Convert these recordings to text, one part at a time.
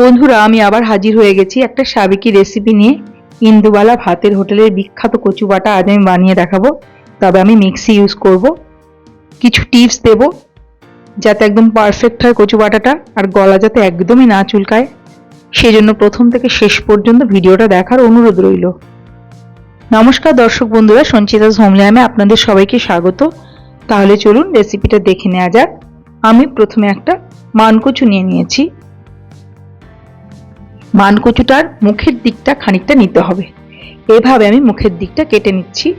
বন্ধুরা, আমি আবার হাজির হয়ে গেছি একটা সাবেকি রেসিপি নিয়ে। ইন্দুবালা ভাতের হোটেলের বিখ্যাত কচু বাটা আজ আমি বানিয়ে দেখাবো। তবে আমি মিক্সি ইউজ করব। কিছু টিপস দেব, যাতে একদম পারফেক্ট হয় কচু বাটাটা আর গলা যাতে একদমই না চুলকায়। সেই জন্য প্রথম থেকে শেষ পর্যন্ত ভিডিওটা দেখার অনুরোধ রইল। নমস্কার দর্শক বন্ধুরা সঞ্চিতাস হোমল্যামে আপনাদের সবাইকে স্বাগত। তাহলে চলুন রেসিপিটা দেখে নেওয়া যাক। আমি প্রথমে একটা মানকচু নিয়ে নিয়েছি। মানকচুটার মুখের দিকটা খানিকটা নিতে হবে। এভাবে আমি মুখের দিকটা কেটে নিচ্ছি।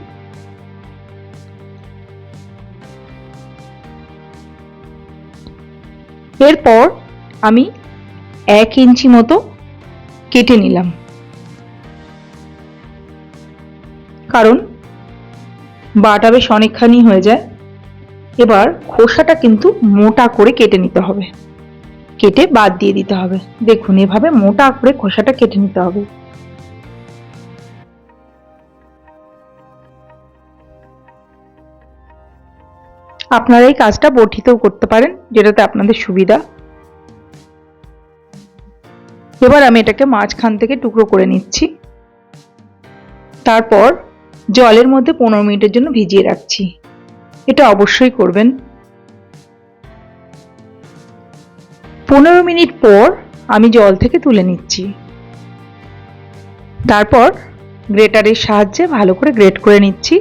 এরপর আমি এক ইঞ্চি মতো কেটে নিলাম। কারণ বাটা বেশ অনেকখানি হয়ে যায়। এবার খোসাটা কিন্তু মোটা করে কেটে নিতে হবে। কেটে বাদ দিয়ে দিতে হবে। দেখুন, এভাবে মোটা করে খোসাটা কেটে নিতে হবে। আপনারা এই কাজটা বটিতেও করতে পারেন, যেটাতে আপনাদের সুবিধা। এবার আমি এটাকে মাঝখান থেকে টুকরো করে নিচ্ছি। তারপর জলের মধ্যে পনেরো মিনিটের জন্য ভিজিয়ে রাখছি। এটা অবশ্যই করবেন। পনেরো মিনিট পর আমি জল থেকে তুলে নিচ্ছি। তারপর গ্রেটারের সাহায্যে ভালো করে গ্রেট করে নিচ্ছি।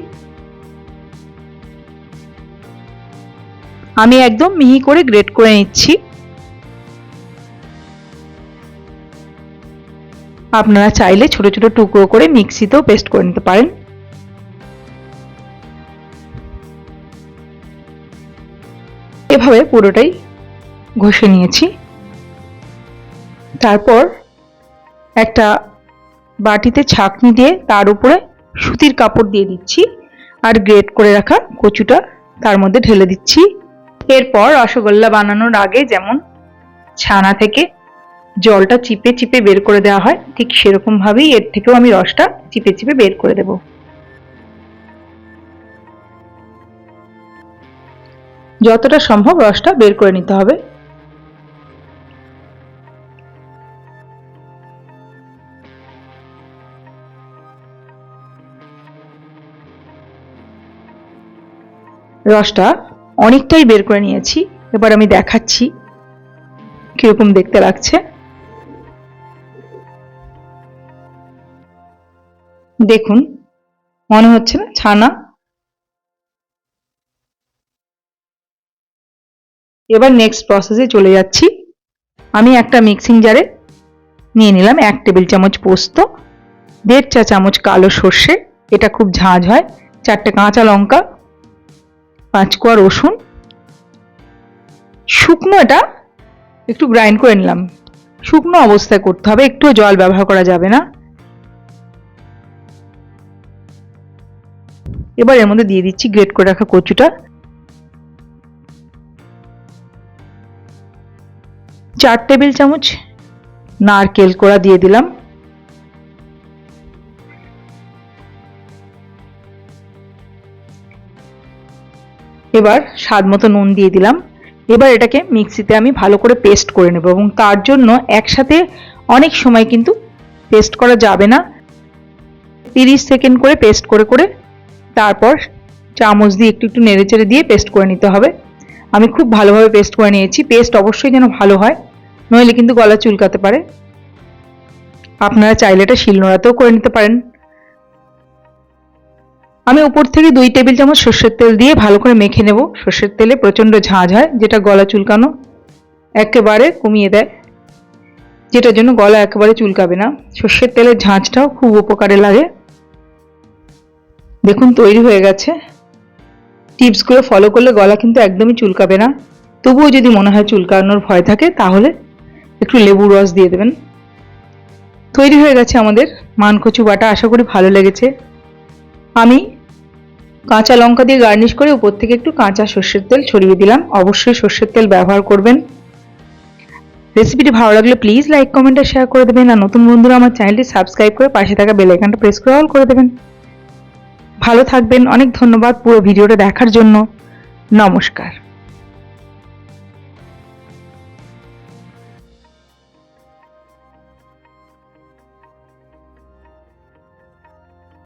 আমি একদম মিহি করে গ্রেট করে নিচ্ছি। আপনারা চাইলে ছোট ছোট টুকরো করে মিক্সিতেও পেস্ট করে নিতে পারেন। এভাবে পুরোটাই ঘষে নিয়েছি। তারপর একটা বাটিতে ছাঁকনি দিয়ে তার উপরে সুতির কাপড় দিয়ে দিচ্ছি আর গ্রেট করে রাখা কচুটা তার মধ্যে ঢেলে দিচ্ছি। এরপর রসগোল্লা বানানোর আগে যেমন ছানা থেকে জলটা চিপে চিপে বের করে দেওয়া হয়, ঠিক সেরকম ভাবেই এর থেকেও আমি রসটা চিপে চিপে বের করে দেব। যতটা সম্ভব রসটা বের করে নিতে হবে। রসটা অনেকটাই বের করে নিয়েছি। এবার আমি দেখাচ্ছি কীরকম দেখতে লাগছে। দেখুন, মনে হচ্ছে না, ছানা। এবার নেক্সট প্রসেসে চলে যাচ্ছি। আমি একটা মিক্সিং জারে নিয়ে নিলাম এক টেবিল চামচ পোস্ত, দেড় চা চামচ কালো সর্ষে, এটা খুব ঝাঁঝ হয়, চারটে কাঁচা লঙ্কা পাঁচ কোয়া রসুন। শুকনো এটা একটু গ্রাইন্ড করে নিলাম। শুকনো অবস্থায় করতে হবে একটু জল ব্যবহার করা যাবে না। এবার এর মধ্যে দিয়ে দিচ্ছি গ্রেট করে রাখা কচুটা। চার টেবিল চামচ নারকেল কোড়া দিয়ে দিলাম। এবার স্বাদ মতো নুন দিয়ে দিলাম। এবার এটাকে মিক্সিতে আমি ভালো করে পেস্ট করে নেব এবং তার জন্য একসাথে অনেক সময় কিন্তু পেস্ট করা যাবে না। তিরিশ সেকেন্ড করে পেস্ট করে করে তারপর চামচ দিয়ে একটু একটু নেড়ে চেড়ে দিয়ে পেস্ট করে নিতে হবে। আমি খুব ভালোভাবে পেস্ট করে নিয়েছি। পেস্ট অবশ্যই যেন ভালো হয়, নইলে কিন্তু গলা চুলকাতে পারে। আপনারা চাইলে এটা শিলনোড়াতেও করে নিতে পারেন। আমি উপর থেকে দুই টেবিল চামচ সর্ষের তেল দিয়ে ভালো করে মেখে নেব। সর্ষের তেলে প্রচণ্ড ঝাঁঝ হয়, যেটা গলা চুলকানো একেবারে কমিয়ে দেয়, যেটার জন্য গলা একেবারে চুলকাবে না। সর্ষের তেলের ঝাঁঝটাও খুব উপকারে লাগে। দেখুন, তৈরি হয়ে গেছে। টিপসগুলো ফলো করলে গলা কিন্তু একদমই চুলকাবে না। তবুও যদি মনে হয় চুলকানোর ভয় থাকে, তাহলে একটু লেবু রস দিয়ে দেবেন। তৈরি হয়ে গেছে আমাদের মানকচু বাটা, আশা করি ভালো লেগেছে। আমি কাঁচা লঙ্কা দিয়ে গার্নিশ করে উপর থেকে একটু কাঁচা সর্ষের তেল ছড়িয়ে দিলাম। অবশ্যই সর্ষের তেল ব্যবহার করবেন। রেসিপিটি ভালো লাগলে প্লিজ লাইক, কমেন্ট আর শেয়ার করে দেবেন। আর নতুন বন্ধুরা আমার চ্যানেলটি সাবস্ক্রাইব করে পাশে থাকা বেল আইকনটা প্রেস করে অল করে দেবেন। ভালো থাকবেন। অনেক ধন্যবাদ পুরো ভিডিওটা দেখার জন্য। নমস্কার।